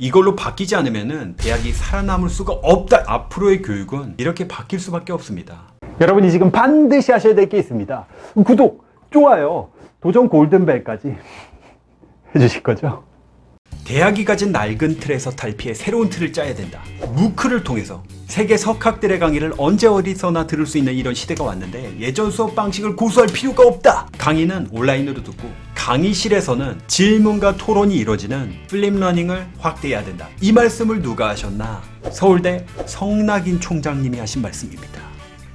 이걸로 바뀌지 않으면은 대학이 살아남을 수가 없다. 앞으로의 교육은 이렇게 바뀔 수밖에 없습니다. 여러분이 지금 반드시 하셔야 될 게 있습니다. 구독, 좋아요, 도전 골든벨까지 해주실 거죠? 대학이 가진 낡은 틀에서 탈피해 새로운 틀을 짜야 된다. 무크를 통해서 세계 석학들의 강의를 언제 어디서나 들을 수 있는 이런 시대가 왔는데 예전 수업 방식을 고수할 필요가 없다. 강의는 온라인으로 듣고 강의실에서는 질문과 토론이 이루어지는 플립러닝을 확대해야 된다. 이 말씀을 누가 하셨나? 서울대 성낙인 총장님이 하신 말씀입니다.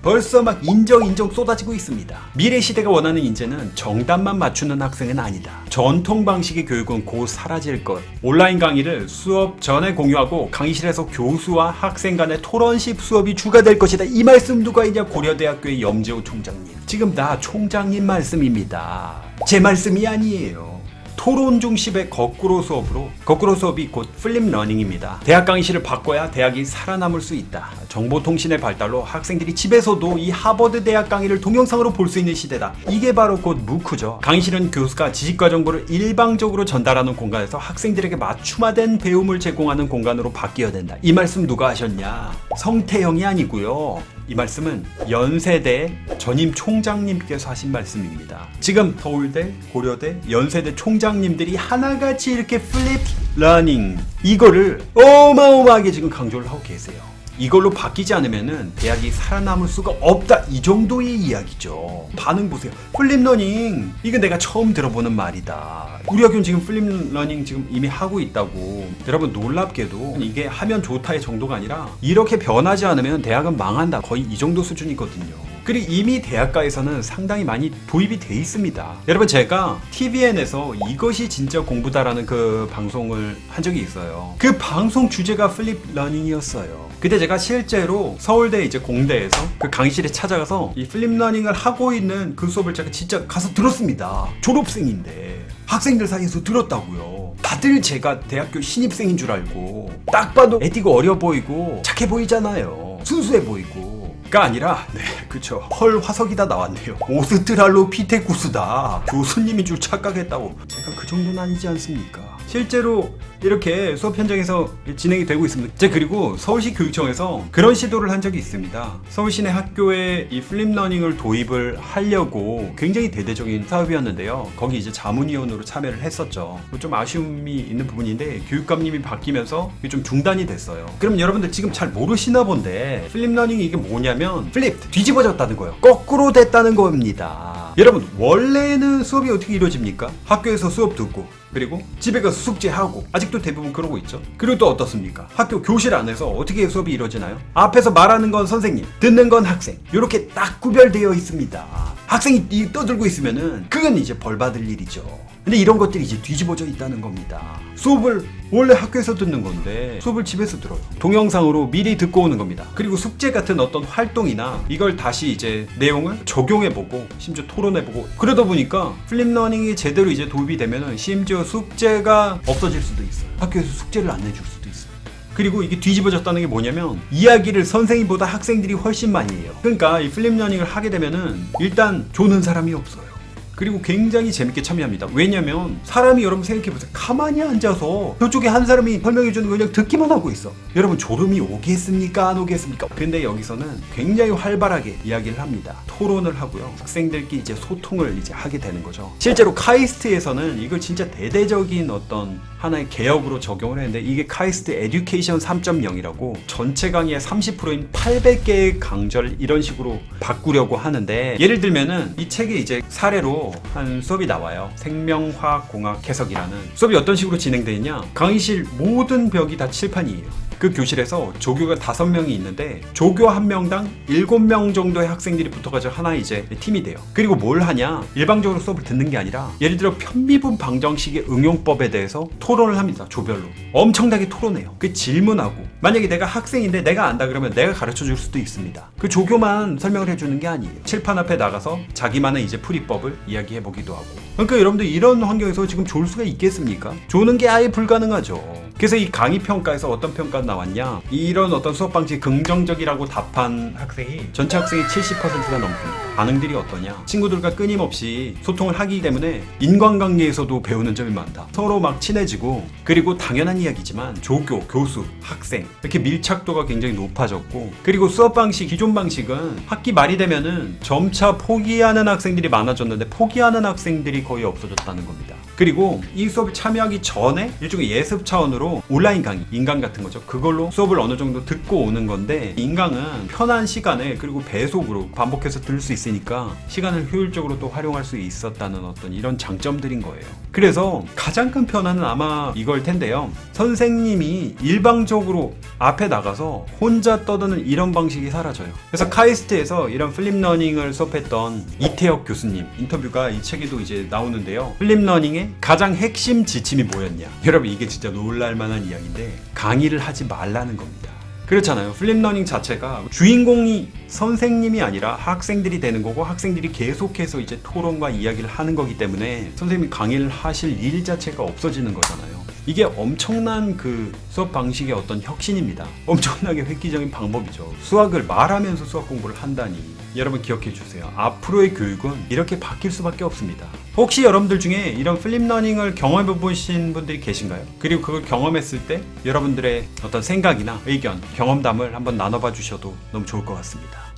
벌써 막 인정 인정 쏟아지고 있습니다. 미래 시대가 원하는 인재는 정답만 맞추는 학생은 아니다. 전통 방식의 교육은 곧 사라질 것. 온라인 강의를 수업 전에 공유하고 강의실에서 교수와 학생 간의 토론식 수업이 주가 될 것이다. 이 말씀 누가 했냐? 고려대학교의 염재호 총장님. 지금 나 총장님 말씀입니다. 제 말씀이 아니에요. 토론 중심의 거꾸로 수업으로 거꾸로 수업이 곧 플립 러닝입니다. 대학 강의실을 바꿔야 대학이 살아남을 수 있다. 정보통신의 발달로 학생들이 집에서도 이 하버드 대학 강의를 동영상으로 볼 수 있는 시대다. 이게 바로 곧 무크죠. 강의실은 교수가 지식과 정보를 일방적으로 전달하는 공간에서 학생들에게 맞춤화된 배움을 제공하는 공간으로 바뀌어야 된다. 이 말씀 누가 하셨냐? 성태형이 아니고요. 이 말씀은 연세대 전임 총장님께서 하신 말씀입니다. 지금 서울대, 고려대, 연세대 총장님들이 하나같이 이렇게 플립 러닝 이거를 어마어마하게 지금 강조를 하고 계세요. 이걸로 바뀌지 않으면은 대학이 살아남을 수가 없다. 이 정도의 이야기죠. 반응 보세요. 플립 러닝. 이건 내가 처음 들어보는 말이다. 우리 학교는 지금 플립 러닝 지금 이미 하고 있다고. 여러분 놀랍게도 이게 하면 좋다의 정도가 아니라 이렇게 변하지 않으면 대학은 망한다. 거의 이 정도 수준이거든요. 그리고 이미 대학가에서는 상당히 많이 도입이 돼 있습니다. 여러분 제가 TVN에서 이것이 진짜 공부다라는 그 방송을 한 적이 있어요. 그 방송 주제가 플립 러닝이었어요. 그때 제가 실제로 서울대 이제 공대에서 그 강의실에 찾아가서 이 플립 러닝을 하고 있는 그 수업을 제가 진짜 가서 들었습니다. 졸업생인데 학생들 사이에서 들었다고요. 다들 제가 대학교 신입생인 줄 알고 딱 봐도 애띠고 어려 보이고 착해 보이잖아요. 순수해 보이고. 가 아니라 네 그쵸. 헐 화석이다 나왔네요. 오스트랄로피테쿠스다. 교수님인 줄 착각했다고. 제가 그 정도는 아니지 않습니까? 실제로 이렇게 수업 현장에서 진행이 되고 있습니다. 제 그리고 서울시 교육청에서 그런 시도를 한 적이 있습니다. 서울시내 학교에 이 플립러닝을 도입을 하려고 굉장히 대대적인 사업이었는데요. 거기 이제 자문위원으로 참여를 했었죠. 좀 아쉬움이 있는 부분인데 교육감님이 바뀌면서 이게 좀 중단이 됐어요. 그럼 여러분들 지금 잘 모르시나 본데 플립러닝이 이게 뭐냐면 플립 뒤집어졌다는 거예요. 거꾸로 됐다는 겁니다 여러분 원래는 수업이 어떻게 이루어집니까? 학교에서 수업 듣고 그리고 집에 가서 숙제하고 아직도 대부분 그러고 있죠 그리고 또 어떻습니까? 학교 교실 안에서 어떻게 수업이 이루어지나요? 앞에서 말하는 건 선생님 듣는 건 학생 이렇게 딱 구별되어 있습니다 학생이 이 떠들고 있으면은 그건 이제 벌 받을 일이죠 근데 이런 것들이 이제 뒤집어져 있다는 겁니다. 수업을 원래 학교에서 듣는 건데 수업을 집에서 들어요. 동영상으로 미리 듣고 오는 겁니다. 그리고 숙제 같은 어떤 활동이나 이걸 다시 이제 내용을 적용해보고 심지어 토론해보고 그러다 보니까 플립러닝이 제대로 이제 도입이 되면은 심지어 숙제가 없어질 수도 있어요. 학교에서 숙제를 안 내줄 수도 있어요. 그리고 이게 뒤집어졌다는 게 뭐냐면 이야기를 선생님보다 학생들이 훨씬 많이 해요. 그러니까 이 플립 러닝을 하게 되면은 일단 조는 사람이 없어요. 그리고 굉장히 재밌게 참여합니다. 왜냐면 사람이 여러분 생각해보세요. 가만히 앉아서 저쪽에 한 사람이 설명해주는 거 그냥 듣기만 하고 있어. 여러분 졸음이 오겠습니까? 안 오겠습니까? 근데 여기서는 굉장히 활발하게 이야기를 합니다. 토론을 하고요. 학생들끼리 이제 소통을 이제 하게 되는 거죠. 실제로 카이스트에서는 이걸 진짜 대대적인 어떤 하나의 개혁으로 적용을 했는데 이게 카이스트 에듀케이션 3.0이라고 전체 강의의 30%인 800개의 강좌를 이런 식으로 바꾸려고 하는데 예를 들면은 이 책에 이제 사례로 한 수업이 나와요. 생명화공학 해석이라는 수업이 어떤 식으로 진행되어 있냐? 강의실 모든 벽이 다 칠판이에요. 그 교실에서 조교가 다섯 명이 있는데 조교 한 명당 일곱 명 정도의 학생들이 붙어가지고 하나 이제 팀이 돼요. 그리고 뭘 하냐? 일방적으로 수업을 듣는 게 아니라 예를 들어 편미분 방정식의 응용법에 대해서 토론을 합니다. 조별로 엄청나게 토론해요. 그 질문하고 만약에 내가 학생인데 내가 안다 그러면 내가 가르쳐 줄 수도 있습니다. 그 조교만 설명을 해주는 게 아니에요. 칠판 앞에 나가서 자기만의 이제 풀이법을 이야기해 보기도 하고. 그러니까 여러분들 이런 환경에서 지금 졸 수가 있겠습니까? 조는 게 아예 불가능하죠. 그래서 이 강의 평가에서 어떤 평가 는 나왔냐? 이런 어떤 수업 방식이 긍정적이라고 답한 학생이 전체 학생의 70%가 넘습니다. 반응들이 어떠냐? 친구들과 끊임없이 소통을 하기 때문에 인간관계에서도 배우는 점이 많다. 서로 막 친해지고 그리고 당연한 이야기지만 조교, 교수, 학생 이렇게 밀착도가 굉장히 높아졌고 그리고 수업 방식 기존 방식은 학기 말이 되면은 점차 포기하는 학생들이 많아졌는데 포기하는 학생들이 거의 없어졌다는 겁니다. 그리고 이 수업에 참여하기 전에 일종의 예습 차원으로 온라인 강의, 인강 같은 거죠. 그걸로 수업을 어느 정도 듣고 오는 건데 인강은 편한 시간에 그리고 배속으로 반복해서 들을 수 있으니까 시간을 효율적으로 또 활용할 수 있었다는 어떤 이런 장점들인 거예요. 그래서 가장 큰 변화는 아마 이걸 텐데요. 선생님이 일방적으로 앞에 나가서 혼자 떠드는 이런 방식이 사라져요. 그래서 카이스트에서 이런 플립러닝을 수업했던 이태혁 교수님 인터뷰가 이 책에도 이제 나오는데요. 플립러닝 의 가장 핵심 지침이 뭐였냐? 여러분 이게 진짜 놀랄만한 이야기인데 강의를 하지 말라는 겁니다. 그렇잖아요. 플립러닝 자체가 주인공이 선생님이 아니라 학생들이 되는 거고 학생들이 계속해서 이제 토론과 이야기를 하는 거기 때문에 선생님이 강의를 하실 일 자체가 없어지는 거잖아요. 이게 엄청난 그 수업 방식의 어떤 혁신입니다. 엄청나게 획기적인 방법이죠. 수학을 말하면서 수학 공부를 한다니. 여러분 기억해 주세요. 앞으로의 교육은 이렇게 바뀔 수밖에 없습니다. 혹시 여러분들 중에 이런 플립러닝을 경험해 보신 분들이 계신가요? 그리고 그걸 경험했을 때 여러분들의 어떤 생각이나 의견, 경험담을 한번 나눠봐 주셔도 너무 좋을 것 같습니다.